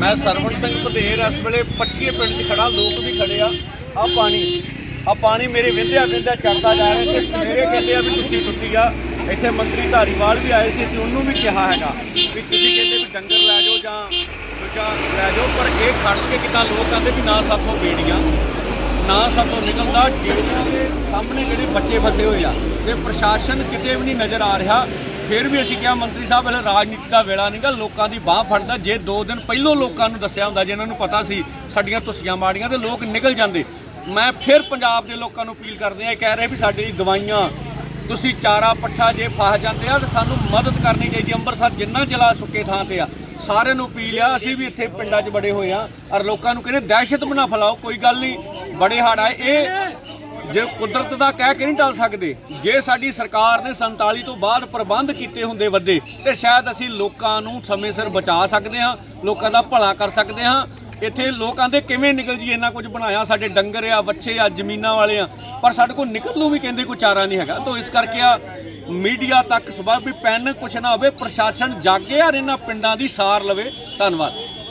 ਮੈਂ ਸਰਵਣ ਸਿੰਘ ਪਧੇਰ ਇਸ ਵੇਲੇ ਪੱਛੀਏ ਪਿੰਡ 'ਚ ਖੜਾ ਲੋਕ ਵੀ ਖੜੇ ਆ। ਆ ਪਾਣੀ ਆ ਪਾਣੀ ਮੇਰੇ ਵਿੰਦਿਆ ਵਿੰਦਿਆ ਚੜਦਾ ਜਾ ਰਿਹਾ। ਤੇ ਸਵੇਰੇ ਕਹਿੰਦੇ ਆ ਵੀ ਤੁਸੀਂ ਟੁੱਟੀ ਆ। ਇੱਥੇ ਮੰਤਰੀ ਧਾਰੀਵਾਲ ਵੀ ਆਏ ਸੀ, ਅਸੀਂ ਉਹਨੂੰ ਵੀ ਕਿਹਾ ਹੈਗਾ ਵੀ ਤੁਸੀਂ ਕਹਿੰਦੇ ਵੀ ਡੰਗਰ ਲੈ ਜਾਓ ਜਾਂ ਦੂਜਾ ਲੈ ਜਾਓ, ਪਰ ਇਹ ਖੜ ਕੇ ਕਿਤਾ ਲੋਕ ਕਹਿੰਦੇ ਵੀ ਨਾ ਸਾਥੋਂ ਬੇੜੀਆਂ, ਨਾ ਸਾਥੋਂ ਨਿਕਲਦਾ। ਗੇੜੀਆਂ ਦੇ ਸਾਹਮਣੇ ਜਿਹੜੇ ਬੱਚੇ ਫਸੇ ਹੋਏ ਆ, ਤੇ ਪ੍ਰਸ਼ਾਸਨ ਕਿਤੇ ਵੀ ਨਹੀਂ ਨਜ਼ਰ ਆ ਰਿਹਾ। ਫਿਰ ਵੀ ਅਸੀਂ ਕਿਹਾ, ਮੰਤਰੀ ਸਾਹਿਬ ਹਲੇ ਰਾਜਨੀਤੀ ਦਾ ਵੇਲਾ ਨਹੀਂਗਾ ਲੋਕਾਂ ਦੀ ਬਾਹ ਫੜਦਾ। ਜੇ 2 ਦਿਨ ਪਹਿਲੋਂ ਲੋਕਾਂ ਨੂੰ ਦੱਸਿਆ ਹੁੰਦਾ, ਜਿਨ੍ਹਾਂ ਨੂੰ ਪਤਾ ਸੀ ਸਾਡੀਆਂ ਤੁਸੀਆਂ ਮਾੜੀਆਂ, ਤੇ ਲੋਕ ਨਿਕਲ ਜਾਂਦੇ। ਮੈਂ ਫਿਰ ਪੰਜਾਬ ਦੇ ਲੋਕਾਂ ਨੂੰ ਅਪੀਲ ਕਰਦੇ ਆ ਇਹ ਕਹਿ ਰਹੇ ਵੀ ਸਾਡੀ ਦਵਾਈਆਂ, ਤੁਸੀਂ ਚਾਰਾ ਪੱਠਾ ਜੇ ਫਸ ਜਾਂਦੇ ਆ, ਤਾਂ ਸਾਨੂੰ ਮਦਦ ਕਰਨੀ ਚਾਹੀਦੀ ਅੰਮ੍ਰਿਤਸਰ ਜਿੰਨਾ ਜ਼ਿਲ੍ਹਾ ਸੁੱਕੇ ਥਾਂ ਤੇ ਆ, ਸਾਰਿਆਂ ਨੂੰ ਅਪੀਲ ਆ, ਅਸੀਂ ਵੀ ਇੱਥੇ ਪਿੰਡਾਂ 'ਚ ਬੜੇ ਹੋਏ ਆ, ਔਰ ਲੋਕਾਂ ਨੂੰ ਕਹਿੰਦੇ, ਦਹਿਸ਼ਤ ਬਣਾ ਫੈਲਾਓ, ਕੋਈ ਗੱਲ ਨਹੀਂ। ਬੜੇ ਹੜ੍ਹ ਆਏ, ਇਹ ਜੇ ਕੁਦਰਤ ਦਾ ਕਹਿ ਕੇ ਨਹੀਂ ਟਲ ਸਕਦੇ, ਜੇ ਸਾਡੀ ਸਰਕਾਰ ਨੇ 47 ਤੋਂ ਬਾਅਦ ਪ੍ਰਬੰਧ ਕੀਤੇ ਹੁੰਦੇ ਵੱਡੇ, ਤੇ ਸ਼ਾਇਦ ਅਸੀਂ ਲੋਕਾਂ ਨੂੰ ਸਮੇਂ ਸਿਰ ਬਚਾ ਸਕਦੇ ਹਾਂ, ਲੋਕਾਂ ਦਾ ਭਲਾ ਕਰ ਸਕਦੇ ਹਾਂ। ਇੱਥੇ ਲੋਕਾਂ ਦੇ ਕਿਵੇਂ ਨਿਕਲ ਜੀ ਇੰਨਾ ਕੁਝ ਬਣਾਇਆ, ਸਾਡੇ ਡੰਗਰ ਆ ਬੱਚੇ ਆ, ਜ਼ਮੀਨਾਂ ਵਾਲੇ ਆ। ਪਰ ਸਾਡੇ ਕੋਲ ਨਿਕਲ ਨੂੰ ਵੀ ਕਹਿੰਦੇ ਕੋਈ ਚਾਰਾ ਨਹੀਂ ਹੈਗਾ। ਤਾਂ ਇਸ ਕਰਕੇ ਆ, ਮੀਡੀਆ ਤੱਕ ਸਬਬ ਵੀ ਪੈਨ ਕੁਛ ਨਾ ਹੋਵੇ, ਪ੍ਰਸ਼ਾਸਨ ਜਾਗੇ ਔਰ ਇਹਨਾਂ ਪਿੰਡਾਂ ਦੀ ਸਾਰ ਲਵੇ। ਧੰਨਵਾਦ।